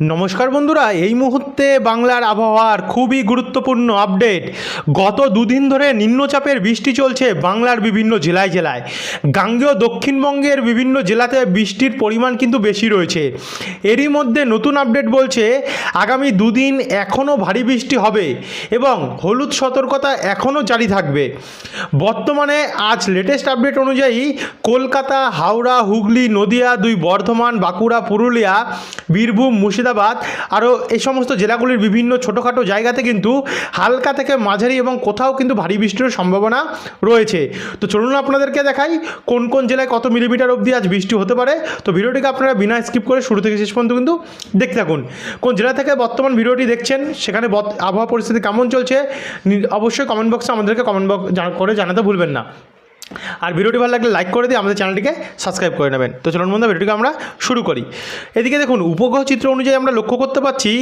নমস্কার বন্ধুরা এই মুহূর্তে বাংলার আবহাওয়ার খুবই গুরুত্বপূর্ণ আপডেট। গত দুদিন ধরে নিম্নচাপের বৃষ্টি চলছে বাংলার বিভিন্ন জেলায় জেলায়। গাঙ্গেয় দক্ষিণবঙ্গের বিভিন্ন জেলাতে বৃষ্টির পরিমাণ কিন্তু বেশি রয়েছে। এরই মধ্যে নতুন আপডেট বলছে, আগামী দুদিন এখনও ভারী বৃষ্টি হবে এবং হলুদ সতর্কতা এখনও জারি থাকবে। বর্তমানে আজ লেটেস্ট আপডেট অনুযায়ী কলকাতা, হাওড়া, হুগলি, নদিয়া, দুই বর্ধমান, বাঁকুড়া, পুরুলিয়া, বীরভূম, মুর্শিদাবাদ আরও এই সমস্ত জেলাগুলির বিভিন্ন ছোটোখাটো জায়গাতে কিন্তু হালকা থেকে মাঝারি এবং কোথাও কিন্তু ভারী বৃষ্টির সম্ভাবনা রয়েছে। তো চলুন আপনাদেরকে দেখাই কোন কোন জেলায় কত মিলিমিটার অবধি আজ বৃষ্টি হতে পারে। তো ভিডিওটিকে আপনারা বিনা স্কিপ করে শুরু থেকে শেষ পর্যন্ত কিন্তু দেখতে থাকুন। কোন জেলা থেকে বর্তমান ভিডিওটি দেখছেন, সেখানে আবহাওয়া পরিস্থিতি কেমন চলছে অবশ্যই কমেন্ট বক্সে আমাদেরকে কমেন্ট বক্স করে জানাতে ভুলবেন না। আর ভিডিওটি ভালো লাগলে লাইক করে দিয়ে আমাদের চ্যানেলটিকে সাবস্ক্রাইব করে নেবেন। তো চলুন বন্ধু ভিডিওটিকে আমরা শুরু করি। এদিকে দেখুন, উপগ্রহ চিত্র অনুযায়ী আমরা লক্ষ্য করতে পারছি,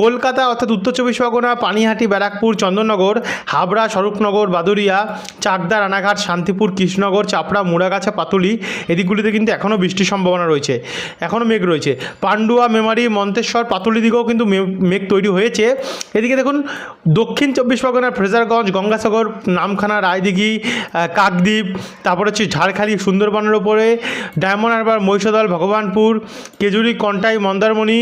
কলকাতা অর্থাৎ উত্তর চব্বিশ পরগনা, পানিহাটি, ব্যারাকপুর, চন্দননগর, হাবড়া, স্বরূপনগর বাদুরিয়া চাকদা, রানাঘাট, শান্তিপুর, কৃষ্ণনগর, চাপড়া, মুড়াগাছা, পাতুলি, এদিকগুলিতে কিন্তু এখনও বৃষ্টির সম্ভাবনা রয়েছে এখনও মেঘ রয়েছে। পান্ডুয়া, মেমারি, মন্তেশ্বর, পাতুলি দিকেও কিন্তু মেঘ তৈরি হয়েছে। এদিকে দেখুন, দক্ষিণ চব্বিশ পরগনার ফ্রেজারগঞ্জ, গঙ্গাসাগর, নামখানা, রায়দিঘি কাকদ্বীপ তারপর হচ্ছে ঝাড়খালি সুন্দরবনের ওপরে ডায়মন্ড হারবার, মহিষাদল, ভগবানপুর, কেজুরি, কন্টাই, মন্দারমণি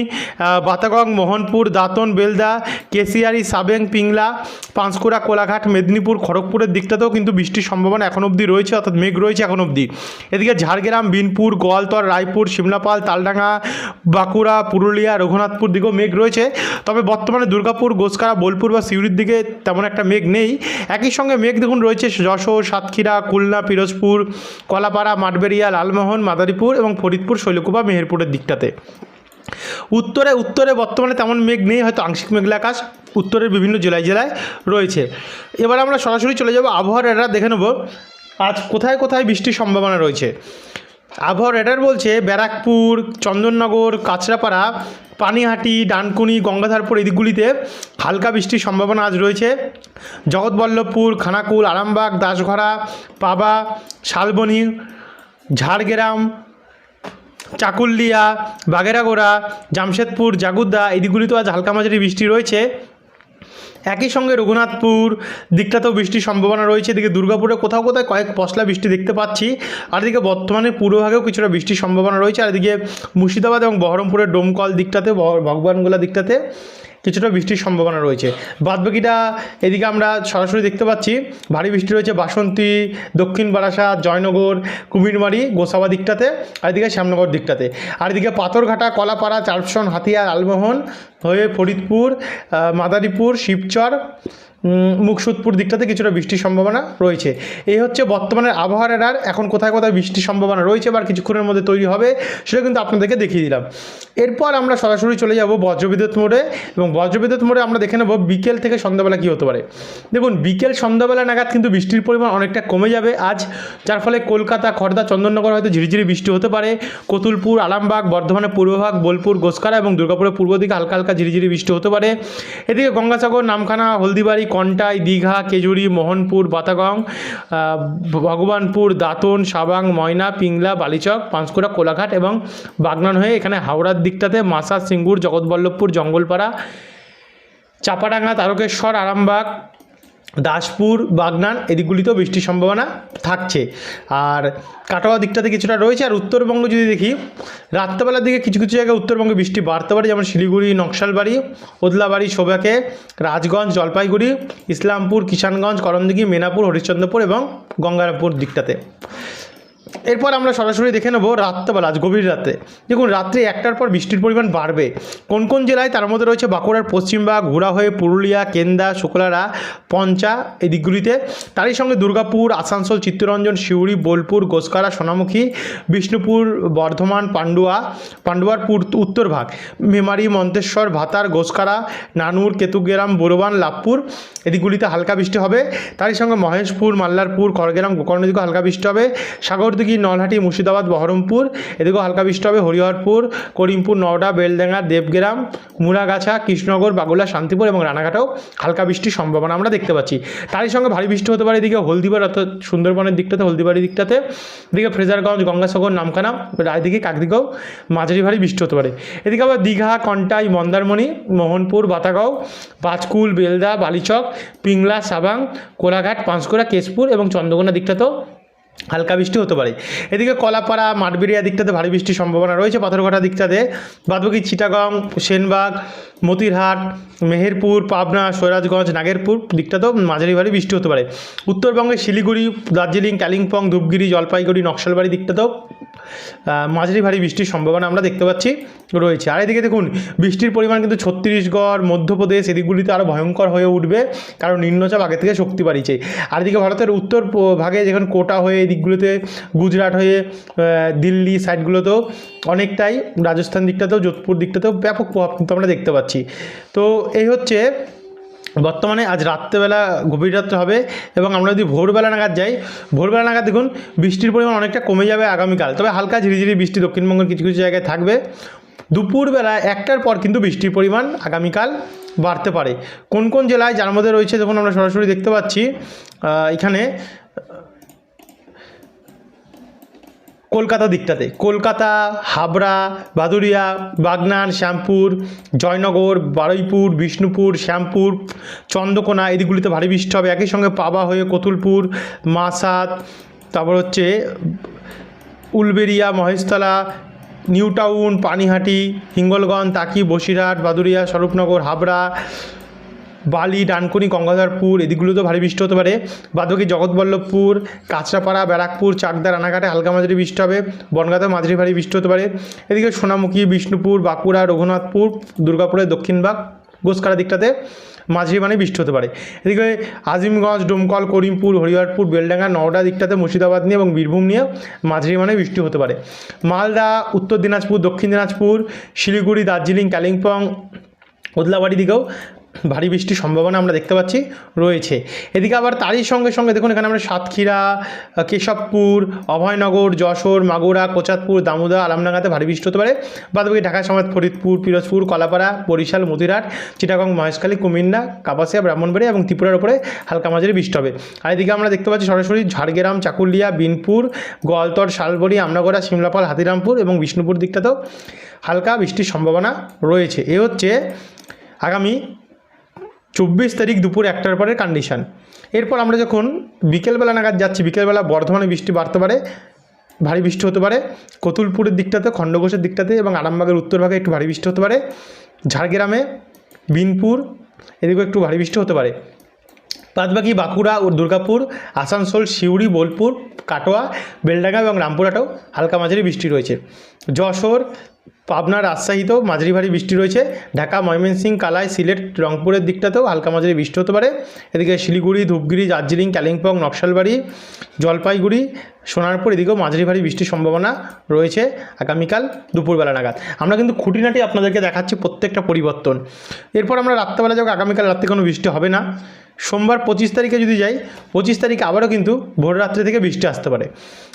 বাতাগং, মোহনপুর, দাঁতন, বেলদা কেসিয়ারি সাবেং, পিংলা, পাঁশকুড়া, কোলাঘাট, মেদিনীপুর, খড়গপুরের দিকটাতেও কিন্তু বৃষ্টির সম্ভাবনা এখন অবধি রয়েছে, অর্থাৎ মেঘ রয়েছে এখন অবধি। এদিকে ঝাড়গ্রাম, বিনপুর, গোয়ালতর, রায়পুর শিমলাপাল তালডাঙ্গা, বাঁকুড়া, পুরুলিয়া, রঘুনাথপুর দিকেও মেঘ রয়েছে। তবে বর্তমানে দুর্গাপুর গোসকারা বোলপুর বা সিউড়ির দিকে তেমন একটা মেঘ নেই। একই সঙ্গে মেঘ দেখুন রয়েছে যশোর, সাতক্ষীরা, খুলনা পিরোজপুর, কলাপাড়া, মাঠবেড়িয়া, লালমোহন, মাদারীপুর এবং ফরিদপুর, শৈলকুপা, মেহেরপুরের দিকটাতে। উত্তরে উত্তরে বর্তমানে তেমন মেঘ নেই, হয়তো আংশিক মেঘলা আকাশ। উত্তরের বিভিন্ন জেলায় জেলায় রয়েছে। এবার আমরা সরাসরি চলে যাব আবহাওয়ার দেখে নেব। আজ কোথায় কোথায় বৃষ্টির সম্ভাবনা রয়েছে? আবহাওয়া রেডার বলছে ব্যারাকপুর, চন্দননগর, কাঁচরাপাড়া, পানিহাটি, ডানকুনি, গঙ্গাধারপুর এই দিকগুলিতে হালকা বৃষ্টির সম্ভাবনা আজ রয়েছে। জগৎবল্লভপুর, খানাকুল, আরামবাগ, দাসঘরা, পাবা, শালবনি, ঝাড়গ্রাম, চাকুলিয়া, বাগেরাগোড়া, জামশেদপুর, জাগুদ্দা এই দিকগুলিতেও আজ হালকা মাঝারি বৃষ্টি রয়েছে। একই সঙ্গে রঘুনাথপুর দিকটাতেও বৃষ্টির সম্ভাবনা রয়েছে, এদিকে দুর্গাপুরে কোথাও কোথায় কয়েক পশলা বৃষ্টি দেখতে পাচ্ছি, আর এদিকে বর্তমানে পূর্বভাগেও কিছুটা বৃষ্টির সম্ভাবনা রয়েছে, আর এদিকে মুর্শিদাবাদ এবং বহরমপুরের ডোমকল দিকটাতে ভগবানগোলা দিকটাতে কিছুটা বৃষ্টির সম্ভাবনা রয়েছে। বাদবাকিটা এদিকে আমরা সরাসরি দেখতে পাচ্ছি, ভারী বৃষ্টি রয়েছে বাসন্তী, দক্ষিণ বারাসাত, জয়নগর, কুমিরমারি, গোসাবা দিকটাতে, আর এদিকে শ্যামনগর দিকটাতে। আর এদিকে পাথরঘাটা, কলাপাড়া চারপশন হাতিয়া আলমোহন, হয়ে ফরিদপুর মাদারীপুর, শিবচর উম, মুকসুদপুর দিকটাতে কিছুটা বৃষ্টির সম্ভাবনা রয়েছে। এই হচ্ছে বর্তমানের আবহাওয়ার radar। এখন কোথায় কোথায় বৃষ্টির সম্ভাবনা রয়েছে বা কিছুক্ষণের মধ্যে তৈরি হবে সেটা কিন্তু আপনাদেরকে দেখিয়ে দিলাম। এরপর আমরা সরাসরি চলে যাব বজ্রবিদ্যুৎ মোড়ে এবং বজ্রবিদ্যুৎ মোড়ে আমরা দেখে নেব বিকেল থেকে সন্ধ্যাবেলা কী হতে পারে। দেখুন বিকেল সন্ধ্যাবেলা নাগাদ কিন্তু বৃষ্টির পরিমাণ অনেকটা কমে যাবে আজ যার ফলে কলকাতা খড়দা চন্দননগর হয়তো ঝিরিঝিরি বৃষ্টি হতে পারে। কতুলপুর আরামবাগ বর্ধমানের পূর্বভাগ বোলপুর গোসকারা এবং দুর্গাপুরের পূর্ব দিকে হালকা হালকা ঝিরিঝিরি বৃষ্টি হতে পারে। এদিকে গঙ্গাসাগর নামখানা হলদিবাড়ি কন্টাই, দীঘা কেজুরি মোহনপুর বাতাগং ভগবানপুর, দাতন, সাবাং, ময়না, পিংলা, বালিচক, পাঁশকুড়া, কোলাঘাট এবং বাগনান হয়ে এখানে হাওড়ার দিকটাতে মাসা সিঙ্গুর, জগৎবল্লভপুর, জঙ্গলপাড়া, চাপাডাঙ্গা, তারকেশ্বর, আরামবাগ দাসপুর, বাগনান এদিকগুলিতেও বৃষ্টির সম্ভাবনা থাকছে। আর কাটোয়া দিকটাতে কিছুটা রয়েছে আর উত্তরবঙ্গ যদি দেখি, রাত্রেবেলার দিকে কিছু কিছু জায়গায় উত্তরবঙ্গে বৃষ্টি বাড়তে পারে, যেমন শিলিগুড়ি, নকশালবাড়ি, ওদলাবাড়ি শোভাকে রাজগঞ্জ, জলপাইগুড়ি, ইসলামপুর, কিষানগঞ্জ, করমদিঘি, মেনাপুর, হরিশ্চন্দ্রপুর এবং গঙ্গারামপুর দিকটাতে। এরপর আমরা সরাসরি দেখে নেব রাত্রেবেলা, আজ গভীর রাতে দেখুন, রাত্রে একটার পর বৃষ্টির পরিমাণ বাড়বে। কোন কোন জেলায় তার মধ্যে রয়েছে বাঁকুড়ার পশ্চিমবাগ ঘোড়া হয়ে পুরুলিয়া, কেন্দা, শুক্লারা, পঞ্চা এই দিকগুলিতে। তারই সঙ্গে দুর্গাপুর, আসানসোল, চিত্তরঞ্জন, সিউড়ি, বোলপুর, গোসকারা, সোনামুখী, বিষ্ণুপুর, বর্ধমান, পান্ডুয়া, পান্ডুয়ার উত্তর ভাগ, মেমারি, মন্তেশ্বর, ভাতার, গোসকারা, নানুর, কেতুগ্রাম, বোরবান, লাভপুর এদিকগুলিতে হালকা বৃষ্টি হবে। তারই সঙ্গে মহেশপুর, মাল্লারপুর খড়গ্রাম গোকর্ণ দিকেও হালকা বৃষ্টি হবে। সাগর দিঘি নলহাটি, মুর্শিদাবাদ, বহরমপুর এদিকেও হালকা বৃষ্টি হবে হরিহরপুর, করিমপুর, নওডা, বেলডাঙ্গা, দেবগ্রাম মুরাগাছা কৃষ্ণনগর বাগুলা শান্তিপুর এবং রানাঘাটেও হালকা বৃষ্টির সম্ভাবনা আমরা দেখতে পাচ্ছি। তারই সঙ্গে ভারী বৃষ্টি হতে পারে এদিকে হলদিবার অর্থাৎ সুন্দরবনের দিকটাতে, হলদিবাড়ির দিকটাতে। এদিকে ফ্রেজারগঞ্জ, গঙ্গাসাগর, নামখানা রায়দিঘি কাকদিকেও মাঝারি ভারী বৃষ্টি হতে পারে। এদিকে আবার দীঘা, কন্টাই, মন্দারমণি, মোহনপুর বাতাগাঁও পাঁচকুল বেলদা, বালিচক, পিংলা, সাবাং, কোলাঘাট, পাঁশকুড়া, কেশপুর এবং চন্দ্রকোনা দিকটাতেও হালকা বৃষ্টি হতে পারে। এদিকে কলাপাড়া মাঠবেড়িয়া দিকটাতে ভারী বৃষ্টির সম্ভাবনা রয়েছে। পাথরঘাটা দিকটাতে বাদবাকি চিটাগং, সেনবাগ, মতিরহাট, মেহেরপুর, পাবনা সৈরাজগঞ্জ নাগেরপুর দিকটাতেও মাঝারি ভারী বৃষ্টি হতে পারে। উত্তরবঙ্গে শিলিগুড়ি, দার্জিলিং, কালিম্পং, ধূপগিরি, জলপাইগুড়ি, নকশালবাড়ি দিকটাতেও মাঝারি ভারী বৃষ্টির সম্ভাবনা আমরা দেখতে পাচ্ছি রয়েছে। আর এদিকে দেখুন, বৃষ্টির পরিমাণ কিন্তু ছত্তিশগড়, মধ্যপ্রদেশ এদিকগুলিতে আরও ভয়ঙ্কর হয়ে উঠবে। কারণ নিম্নচাপ আগে থেকে শক্তি বাড়িয়েছে। আর এদিকে ভারতের উত্তর ভাগে যেখানে কোটা হয়ে এই দিকগুলোতে গুজরাট হয়ে দিল্লি সাইডগুলোতেও অনেকটাই রাজস্থান দিকটাতেও, যোধপুর দিকটাতেও ব্যাপক প্রভাব কিন্তু আমরা দেখতে পাচ্ছি। তো এই হচ্ছে বর্তমানে আজ রাত্রেবেলা গভীর রাত্রে হবে এবং আমরা যদি ভোরবেলা নাগাদ যাই, ভোরবেলা নাগাদ দেখুন বৃষ্টির পরিমাণ অনেকটা কমে যাবে আগামীকাল। তবে হালকা ঝিরিঝিরি বৃষ্টি দক্ষিণবঙ্গের কিছু কিছু জায়গায় থাকবে। দুপুরবেলা একটার পর কিন্তু বৃষ্টির পরিমাণ আগামীকাল বাড়তে পারে। কোন কোন জেলায় যার মধ্যে রয়েছে দেখুন আমরা সরাসরি দেখতে পাচ্ছি এখানে কলকাতা দিকটাতে। কলকাতা, হাবড়া বাদুরিয়া বাগনান, শ্যামপুর, জয়নগর, বারুইপুর, বিষ্ণুপুর, শ্যামপুর, চন্দ্রকোনা এই দিকগুলিতে ভারী বৃষ্টি হবে। একই সঙ্গে পাবা হয়ে কতুলপুর, মাসাত, তারপর হচ্ছে উলবেরিয়া, মহেশতলা নিউ টাউন পানিহাটি, হিঙ্গলগঞ্জ, তাকি, বসিরহাট, বাদুরিয়া, স্বরূপনগর, হাবড়া বালি, ডানকুনি, গঙ্গাধরপুর এদিকগুলোতেও ভারী বৃষ্টি হতে পারে। বাদবাকি জগৎবল্লভপুর, কাঁচরাপাড়া, ব্যারাকপুর চাকদা রানাঘাটে হালকা মাঝারি বৃষ্টি হবে। বনগাঁতেও মাঝারি ভারী বৃষ্টি হতে পারে। এদিকে সোনামুখী, বিষ্ণুপুর, বাঁকুড়া, রঘুনাথপুর, দুর্গাপুরের দক্ষিণ দক্ষিণবাগ গোসকারা দিকটাতে মাঝারি মানে বৃষ্টি হতে পারে। এদিকে আজিমগঞ্জ, ডোমকল, করিমপুর, হরিহরপুর, বেলডাঙ্গা, নওডা দিকটাতে মুর্শিদাবাদ নিয়ে এবং বীরভূম নিয়ে মাঝারি মানে বৃষ্টি হতে পারে। মালদা, উত্তর দিনাজপুর, দক্ষিণ দিনাজপুর, শিলিগুড়ি, দার্জিলিং, কালিম্পং, ওদলাবাড়ি দিকেও ভারী বৃষ্টির সম্ভাবনা আমরা দেখতে পাচ্ছি রয়েছে। এদিকে আবার তারই সঙ্গে সঙ্গে দেখুন এখানে আমরা সাতক্ষীরা, কেশবপুর, অভয়নগর, যশোর, মাগুরা, কোচাতপুর, দামোদা আলামডাঙ্গাতে ভারী বৃষ্টি হতে পারে। বাদবাকি ঢাকা, সমাজ, ফরিদপুর, পিরোজপুর, কলাপাড়া, বরিশাল মতিরাট চিটাগং, মহেশখালী, কুমিল্লা, কাপাসিয়া, ব্রাহ্মণবাড়ি এবং ত্রিপুরার উপরে হালকা মাঝারি বৃষ্টি হবে। আর এদিকে আমরা দেখতে পাচ্ছি সরাসরি ঝাড়গ্রাম, চাকুলিয়া, বিনপুর, গোয়ালতর, শালবড়ি, আমনাগড়া, সিমলাপাল, হাতিরামপুর এবং বিষ্ণুপুর দিকটাতেও হালকা বৃষ্টির সম্ভাবনা রয়েছে। এ হচ্ছে আগামী চব্বিশ তারিখ দুপুর একটার পরে কন্ডিশান এরপর আমরা যখন বিকেলবেলা নাগাদ যাচ্ছি, বিকেলবেলা বর্ধমানে বৃষ্টি বাড়তে পারে, ভারী বৃষ্টি হতে পারে, কতুলপুরের দিকটাতে, খণ্ডঘোষের দিকটাতে এবং আরামবাগের উত্তরভাগে একটু ভারী বৃষ্টি হতে পারে, ঝাড়গ্রামে, বিনপুর, এদিকেও একটু ভারী বৃষ্টি হতে পারে। বাদবাকি বাঁকুড়া ও দুর্গাপুর, আসানসোল, সিউড়ি, বোলপুর, কাটোয়া, বেলডাঙ্গা এবং রামপুরহাটেও হালকা মাঝারি বৃষ্টি রয়েছে। যশোর পাবনা রাজশাহীতেও মাঝারি ভারী বৃষ্টি রয়েছে। ঢাকা ময়মনসিংহ কালাই, সিলেট, রংপুরের দিকটাতেও হালকা মাঝারি বৃষ্টি হতে পারে। এদিকে শিলিগুড়ি ধূপগিরি দার্জিলিং, কালিম্পং, নকশালবাড়ি, জলপাইগুড়ি, সোনারপুর এদিকেও মাঝারি ভারী বৃষ্টির সম্ভাবনা রয়েছে আগামীকাল দুপুরবেলা নাগাদ। আমরা কিন্তু খুঁটিনাটি আপনাদেরকে দেখাচ্ছি প্রত্যেকটা পরিবর্তন। এরপর আমরা রাত্রেবেলা যাব, আগামীকাল রাত্রে কোনো বৃষ্টি হবে না। সোমবার পঁচিশ তারিখে যদি যাই, পঁচিশ তারিখে আবারও কিন্তু ভোর রাত্রি থেকে বৃষ্টি আসতে পারে।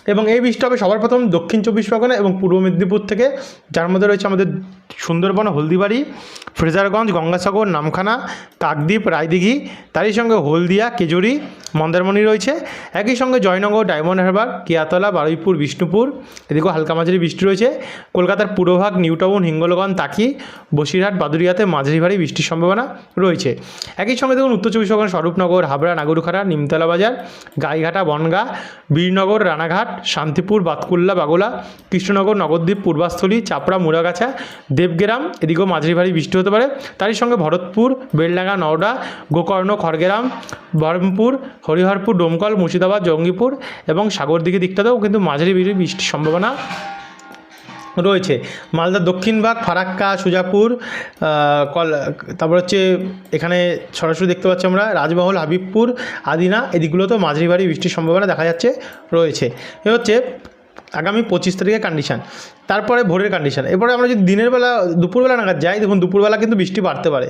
এবং এই বৃষ্টি হবে সবার প্রথম দক্ষিণ চব্বিশ পরগনা এবং পূর্ব মেদিনীপুর থেকে, যার মধ্যে রয়েছে আমাদের সুন্দরবন, হলদিবাড়ি, ফ্রেজারগঞ্জ, গঙ্গাসাগর, নামখানা, কাকদ্বীপ, রায়দিঘি, তারই সঙ্গে হলদিয়া, কেজুরি, মন্দারমণি রয়েছে। একই সঙ্গে জয়নগর, ডায়মন্ড হারবার, কিয়াতলা, বারুইপুর, বিষ্ণুপুর এদিকেও হালকা মাঝারি বৃষ্টি রয়েছে। কলকাতার পুরোভাগ নিউটাউন, হিঙ্গলগঞ্জ, তাকি, বসিরহাট, বাদুরিয়াতে মাঝারি ভারী বৃষ্টির সম্ভাবনা রয়েছে। একই সঙ্গে দেখুন উত্তর চব্বিশ পরগনা স্বরূপনগর, হাবড়া, নাগরখাড়া, নিমতলা বাজার, গাইঘাটা, বনগা, বীরনগর, রানাঘাট, শান্তিপুর, বাতকুল্লা, বাগোলা, কৃষ্ণনগর নগরদ্বীপ পূর্বাস্থলী, চাপড়া মুরাগাছা দেবগ্রাম, এদিকেও মাঝারি ভারী বৃষ্টি হতে পারে। তারই সঙ্গে ভরতপুর, বেলডাঙ্গা, নওডা, গোকর্ণ, খড়গ্রাম, বহরমপুর, হরিহরপুর, ডোমকল, মুর্শিদাবাদ, জঙ্গিপুর এবং সাগর সাগরদিঘি দিকটাতেও কিন্তু মাঝারি বৃষ্টির সম্ভাবনা রয়েছে। মালদার দক্ষিণ ভাগ, ফারাক্কা, সুজাপুর কল, তারপর হচ্ছে এখানে সরাসরি দেখতে পাচ্ছি আমরা রাজমহল, হাবিবপুর, আদিনা এদিকগুলোতেও মাঝারি ভারী বৃষ্টির সম্ভাবনা দেখা যাচ্ছে, রয়েছে। এ হচ্ছে আগামী পঁচিশ তারিখের কন্ডিশান তারপরে ভোরের কন্ডিশান এরপরে আমরা যদি দিনের বেলা, দুপুরবেলা নাগাদ যাই, দেখুন দুপুরবেলা কিন্তু বৃষ্টি বাড়তে পারে।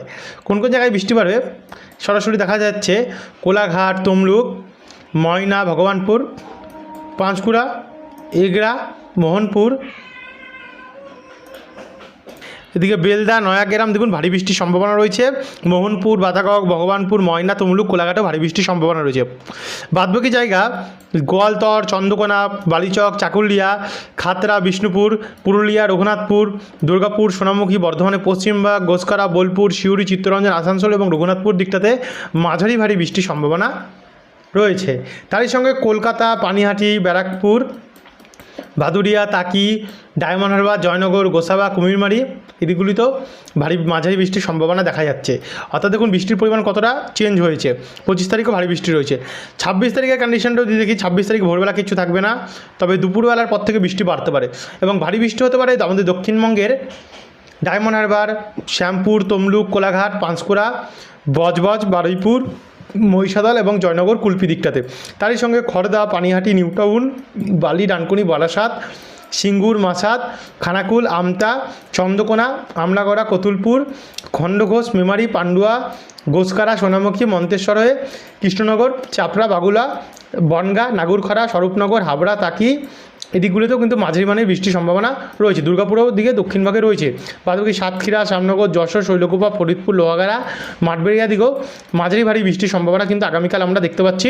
কোন কোন জায়গায় বৃষ্টি বাড়বে? সরাসরি দেখা যাচ্ছে কোলাঘাট, তমলুক, ময়না, ভগবানপুর, পাঁশকুড়া এগরা মোহনপুর এদিকে বেলদা, নয়াগ্রাম, দেখুন ভারী বৃষ্টির সম্ভাবনা রয়েছে। মোহনপুর বাতাকক ভগবানপুর, ময়না, তমলুক, কোলাঘাটেও ভারী বৃষ্টির সম্ভাবনা রয়েছে। বাদবাকি জায়গা, গোয়ালতর, চন্দ্রকোনা, বালিচক, চাকুলিয়া, খাতরা, বিষ্ণুপুর, পুরুলিয়া, রঘুনাথপুর, দুর্গাপুর, সোনামুখী, বর্ধমানে পশ্চিমবাগ গোসকারা, বোলপুর, সিউড়ি, চিত্তরঞ্জন, আসানসোল এবং রঘুনাথপুর দিকটাতে মাঝারি ভারী বৃষ্টির সম্ভাবনা রয়েছে। তারই সঙ্গে কলকাতা, পানিহাটি, ব্যারাকপুর, ভাদুরিয়া, তাকি ডায়মন্ড হারবার, জয়নগর, গোসাবা, কুমিরমারি এদিকগুলিতেও ভারী, মাঝারি বৃষ্টির সম্ভাবনা দেখা যাচ্ছে। অর্থাৎ দেখুন, বৃষ্টির পরিমাণ কতটা চেঞ্জ হয়েছে। পঁচিশ তারিখও ভারী বৃষ্টি রয়েছে। ছাব্বিশ তারিখের কন্ডিশনটাও যদি দেখি, ছাব্বিশ তারিখ ভোরবেলা কিছু থাকবে না, তবে দুপুরবেলার পর থেকে বৃষ্টি বাড়তে পারে। এবং ভারী বৃষ্টি হতে পারে আমাদের দক্ষিণবঙ্গের ডায়মন্ড হারবার, শ্যামপুর, তমলুক, কোলাঘাট, পাঁশকুড়া বজবজ বারুইপুর, মহিষাদল এবং জয়নগর, কুলপি দিকটাতে। তারই সঙ্গে খড়দা পানিহাটি, নিউটাউন, বালি, ডানকুনি বারাসাত সিঙ্গুর মাসাদ খানাকুল, আমতা, চন্দ্রকোনা, আমলাগড়া, কতুলপুর, খণ্ডঘোষ, মেমারি, পান্ডুয়া, গোসকারা, সোনামুখী, মন্তেশ্বর হয়ে কৃষ্ণনগর, চাপড়া, বাগুলা, বনগা নাগুরখরা স্বরূপনগর, হাবড়া, তাকি এদিকগুলিতেও কিন্তু মাঝারি মানের বৃষ্টির সম্ভাবনা রয়েছে। দুর্গাপুরেও দিকে দক্ষিণ ভাগে রয়েছে। বাদবাকি সাতক্ষীরা, শ্যামনগর, যশোর, শৈলকুপা, ফরিদপুর, লোহাগাড়া, মাঠবেড়িয়া দিকেও মাঝারি ভারী বৃষ্টির সম্ভাবনা কিন্তু আগামীকাল আমরা দেখতে পাচ্ছি।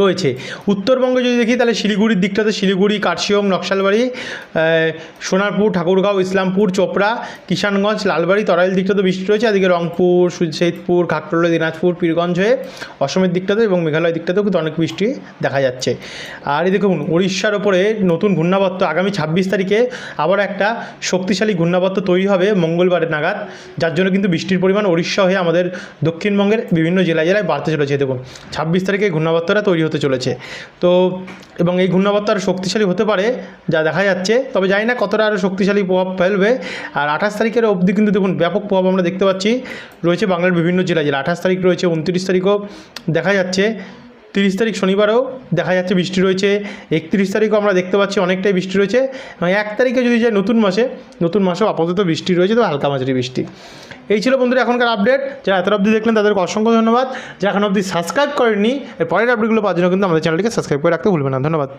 রয়েছে। উত্তরবঙ্গে যদি দেখি, তাহলে শিলিগুড়ির দিকটাতে শিলিগুড়ি কার্শিয়ং নকশালবাড়ি সোনারপুর, ঠাকুরগাঁও, ইসলামপুর, চোপড়া, কিষানগঞ্জ, লালবাড়ি, তরাইল দিকটাতে বৃষ্টি রয়েছে। এদিকে রংপুর সৈয়দপুর খাকটলা দিনাজপুর, পীরগঞ্জ হয়ে অসমের দিকটাতে এবং মেঘালয় দিকটাতেও কিন্তু অনেক বৃষ্টি দেখা যাচ্ছে। আর এই দেখুন উড়িষ্যার ওপরে নতুন ঘূর্ণাবর্ত, আগামী ছাব্বিশ তারিখে আবার একটা শক্তিশালী ঘূর্ণাবর্ত তৈরি হবে মঙ্গলবারের নাগাদ। যার জন্য কিন্তু বৃষ্টির পরিমাণ উড়িষ্যা হয়ে আমাদের দক্ষিণবঙ্গের বিভিন্ন জেলায় জেলায় বাড়তে চলেছে। দেখুন, ছাব্বিশ তারিখে এই ঘূর্ণাবর্তটা তৈরি হতে চলেছে। তো এবং এই ঘূর্ণাবর্ত আরও শক্তিশালী হতে পারে, যা দেখা যাচ্ছে। তবে জানি না কতটা আরও শক্তিশালী প্রভাব ফেলবে। আর আঠাশ তারিখের অবধি কিন্তু দেখুন, ব্যাপক প্রভাব আমরা দেখতে পাচ্ছি। রয়েছে বাংলার বিভিন্ন জেলায় জেলা আঠাশ তারিখ রয়েছে, উনত্রিশ তারিখও দেখা যাচ্ছে। তিরিশ তারিখ শনিবারও দেখা যাচ্ছে বৃষ্টি রয়েছে। একত্রিশ তারিখও আমরা দেখতে পাচ্ছি অনেকটাই বৃষ্টি রয়েছে। এবং এক তারিখে যদি যায় নতুন মাসে, নতুন মাসেও আপাতত বৃষ্টি রয়েছে তো হালকা মাঝারি বৃষ্টি। এই ছিল বন্ধুরা এখনকার আপডেট যারা এত অবধি দেখলেন, তাদেরকে অসংখ্য ধন্যবাদ। যারা এখন অবধি সাবস্ক্রাইব করেননি, এর পরের আপডেটগুলো পাওয়ার জন্য কিন্তু আমাদের চ্যানেলটিকে সাবস্ক্রাইব করে রাখতে ভুলবেন না। ধন্যবাদ।